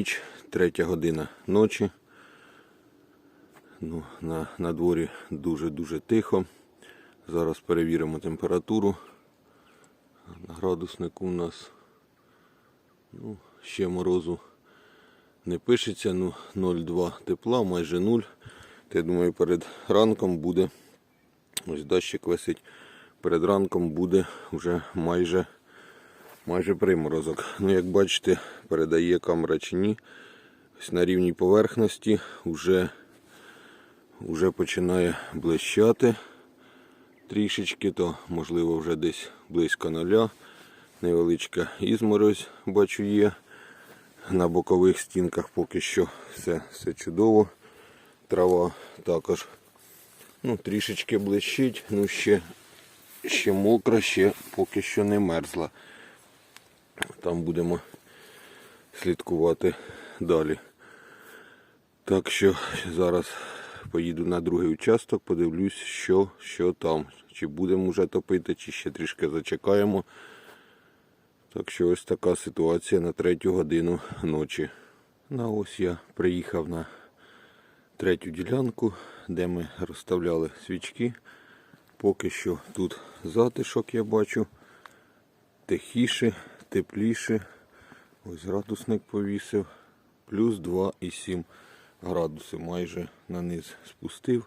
ніч, третя година ночі. Ну, на, на дворі дуже-дуже тихо. Зараз перевіримо температуру. На градуснику у нас ну, ще морозу не пишеться, ну 0,2 тепла, майже 0. То, я думаю, перед ранком буде, ось дощик висить, перед ранком буде вже майже, майже приморозок. Ну, як бачите, передає камера чи ні. Ось на рівній поверхності вже, вже починає блищати трішечки, то можливо вже десь близько нуля. Невеличка ізморозь бачу є. На бокових стінках поки що все, все чудово. Трава також ну, трішечки блищить, ну ще, ще мокра, ще поки що не мерзла. Там будемо слідкувати далі. Так що зараз поїду на другий участок, подивлюсь, що, що там. Чи будемо вже топити, чи ще трішки зачекаємо. Так що ось така ситуація на третю годину ночі. Ну ось я приїхав на третю ділянку, де ми розставляли свічки. Поки що тут затишок я бачу. Тихіше, тепліше. Ось градусник повісив. Плюс 2,7 градуси майже на низ спустив.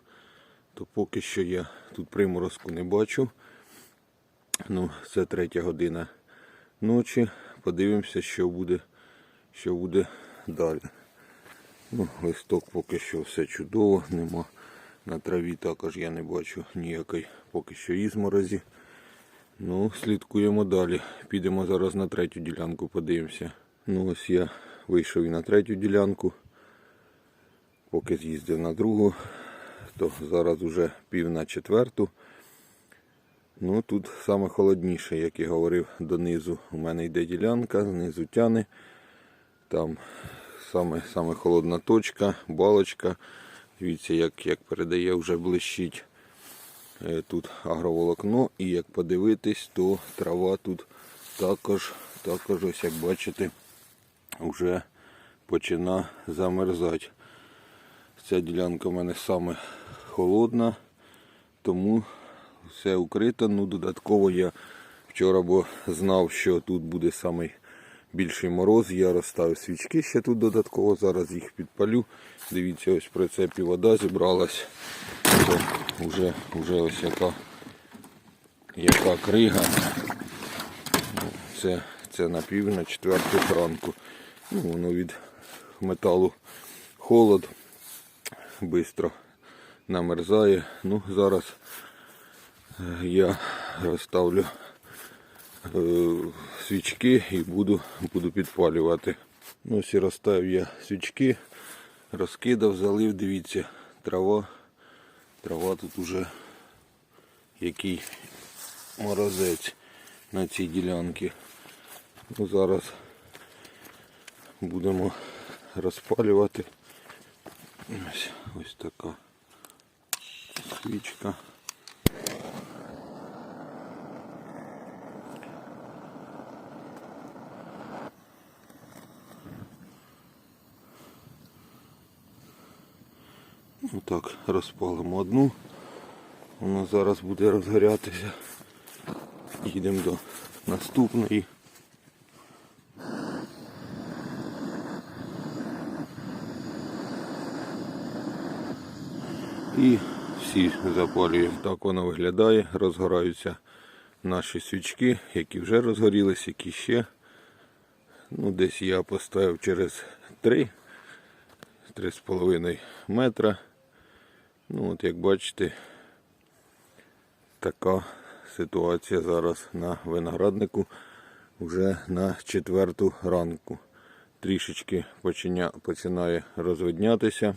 То поки що я тут приморозку не бачу. Ну, це третя година ночі. Подивимося, що буде, що буде далі. Ну, листок поки що все чудово, нема. На траві також я не бачу ніякої поки що ізморозі. Ну, слідкуємо далі. Підемо зараз на третю ділянку, подивимося. Ну ось я вийшов і на третю ділянку. Поки з'їздив на другу, то зараз вже пів на четверту. Ну тут саме холодніше, як я говорив донизу. У мене йде ділянка, знизу тяне. Там саме, саме холодна точка, балочка. Дивіться, як, як передає, вже блищить тут агроволокно. І як подивитись, то трава тут також, також ось як бачите, вже почина замерзати. Ця ділянка в мене саме холодна, тому все укрито. Ну, додатково я вчора бо знав, що тут буде самий більший мороз. Я розставив свічки ще тут додатково, зараз їх підпалю. Дивіться, ось в прицепі вода зібралась. Це вже, ось яка, яка крига. Ну, Це, це на пів на четверту ранку. Ну, воно від металу холод, швидко намерзає. Ну, зараз е, я розставлю свічки і буду, буду підпалювати. Ну, ось і розставив я свічки, розкидав, залив, дивіться, трава. Трава тут уже який морозець на цій ділянці. Ну, зараз будемо розпалювати. Ось, ось така свічка. Отак розпалимо одну. Вона зараз буде розгорятися. Їдемо до наступної. І всі запалюємо. Так воно виглядає. Розгораються наші свічки, які вже розгорілись, які ще. Ну, Десь я поставив через 3, 3,5 метра. Ну от як бачите, така ситуація зараз на винограднику вже на четверту ранку. Трішечки починає розвиднятися.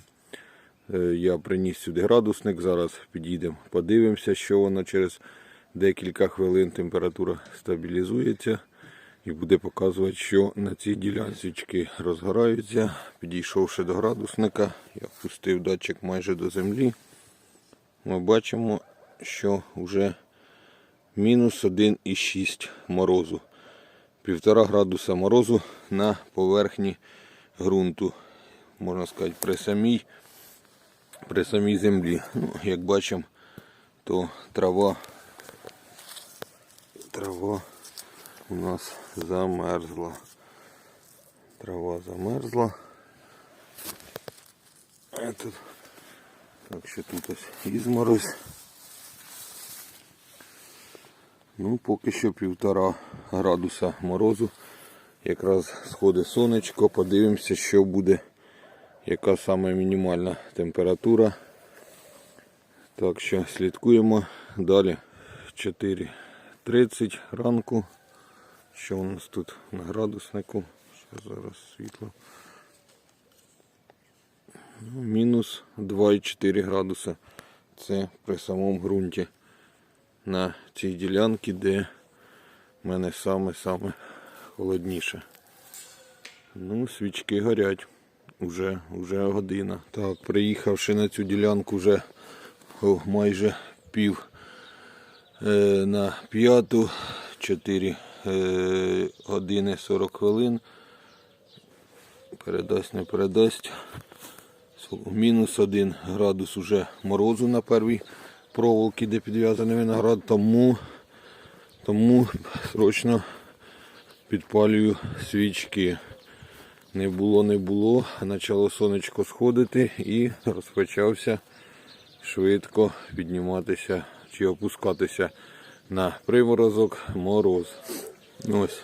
Е, Я приніс сюди градусник, зараз підійдемо, подивимося, що воно через декілька хвилин температура стабілізується і буде показувати, що на цій ділянці розгораються. Підійшовши до градусника, я пустив датчик майже до землі. Ми бачимо, що вже мінус 1,6 морозу. Півтора градуса морозу на поверхні ґрунту, можна сказати, при самій, при самій землі. Ну, як бачимо, то трава, трава у нас замерзла. Трава замерзла. А тут, так що тут ось ізморозь. Ну, поки що півтора градуса морозу. Якраз сходить сонечко, подивимося, що буде, яка саме мінімальна температура. Так що слідкуємо далі. 4.30 ранку. Що у нас тут на градуснику? Що зараз світло. Ну, мінус 2,4 градуса. Це при самому ґрунті на цій ділянці, де в мене саме-саме холодніше. Ну, свічки горять. Уже, уже година. Так, приїхавши на цю ділянку вже о, майже пів е, на п'яту, 4 е, години 40 хвилин. Передасть, не передасть. Мінус один градус уже морозу на первій проволокі, де підв'язаний виноград, тому, тому срочно підпалюю свічки. Не було, не було. Почало сонечко сходити і розпочався швидко підніматися чи опускатися на приморозок мороз. Ось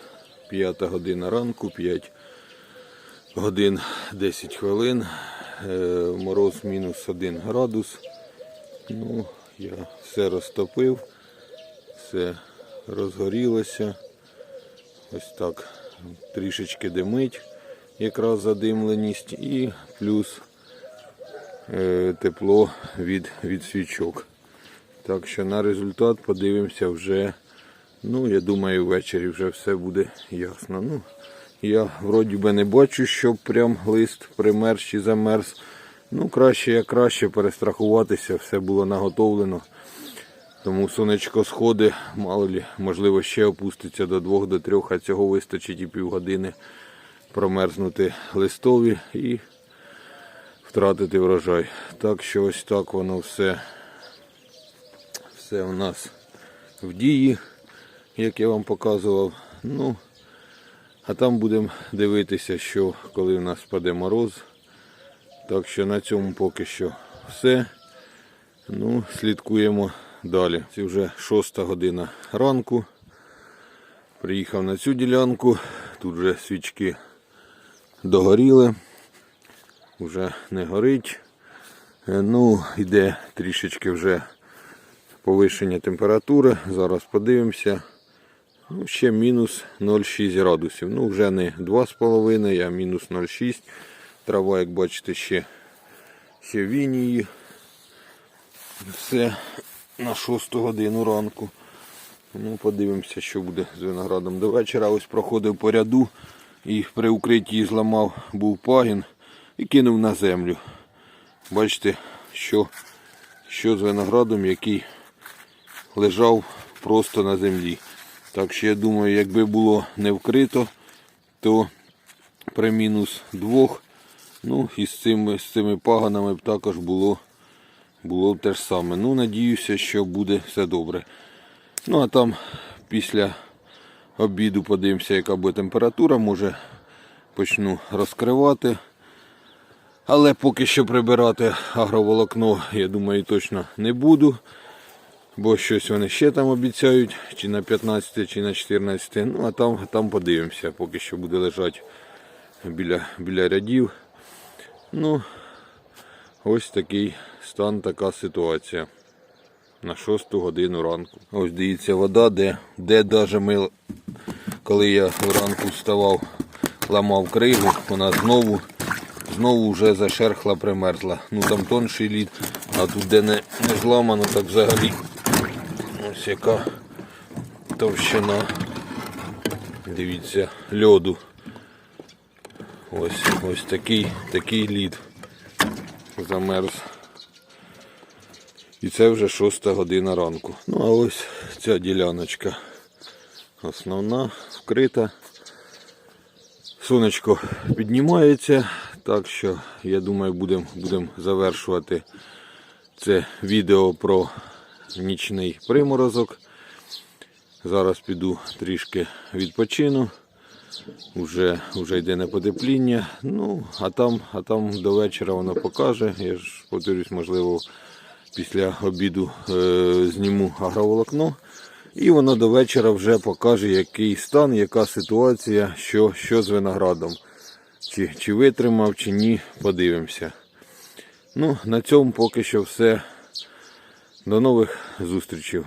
п'ята година ранку, 5 годин 10 хвилин. Е, Мороз мінус 1 градус. Ну, я все розтопив, все розгорілося. Ось так трішечки димить, якраз задимленість і плюс е, тепло від, від свічок. Так що на результат подивимося вже. Ну, я думаю, ввечері вже все буде ясно. Ну, я вроді би не бачу, щоб прям лист примерз чи замерз. Ну, краще як краще перестрахуватися, все було наготовлено. Тому сонечко сходить, мало лі, можливо, ще опуститься до 2 до 3, а цього вистачить і півгодини промерзнути листові і втратити врожай. Так що ось так воно все, все у нас в дії, як я вам показував. Ну, а там будемо дивитися, що коли у нас паде мороз. Так що на цьому поки що все. Ну, слідкуємо далі. Це вже шоста година ранку. Приїхав на цю ділянку. Тут вже свічки догоріли. Вже не горить. Е, Ну, йде трішечки вже повищення температури. Зараз подивимося. Ну, ще мінус 0,6 градусів. Ну, вже не 2,5, а мінус 0,6. Трава, як бачите, ще, ще в інії. Все на 6 годину ранку. Ну, подивимося, що буде з виноградом до вечора. Ось проходив по ряду і при укритті зламав був пагін і кинув на землю. Бачите, що, що з виноградом, який лежав просто на землі. Так що я думаю, якби було не вкрито, то при мінус двох, ну і з цими, з цими паганами б також було, було б те ж саме. Ну, надіюся, що буде все добре. Ну а там після обіду подивимося, яка буде температура, може почну розкривати. Але поки що прибирати агроволокно, я думаю, точно не буду. Бо щось вони ще там обіцяють, чи на 15, чи на 14. Ну, а там, там подивимося, поки що буде лежати біля, біля рядів. Ну, ось такий стан, така ситуація. На 6 годину ранку. Ось дивіться вода, де, де даже ми, коли я вранку вставав, ламав кригу, вона знову знову вже зашерхла, примерзла. Ну там тонший лід, а тут де не, не зламано, так взагалі. Ось яка товщина. Дивіться, льоду. Ось ось такий такий лід замерз. І це вже шоста година ранку. Ну а ось ця діляночка основна, вкрита. Сонечко піднімається, так що я думаю, будемо будем завершувати це відео про нічний приморозок. Зараз піду трішки відпочину. Уже, уже йде на потепління. Ну, а там, а там до вечора воно покаже. Я ж повторюсь, можливо, після обіду е, зніму агроволокно. І воно до вечора вже покаже, який стан, яка ситуація, що, що з виноградом. Чи, чи витримав, чи ні, подивимося. Ну, на цьому поки що все. До нових зустрічей.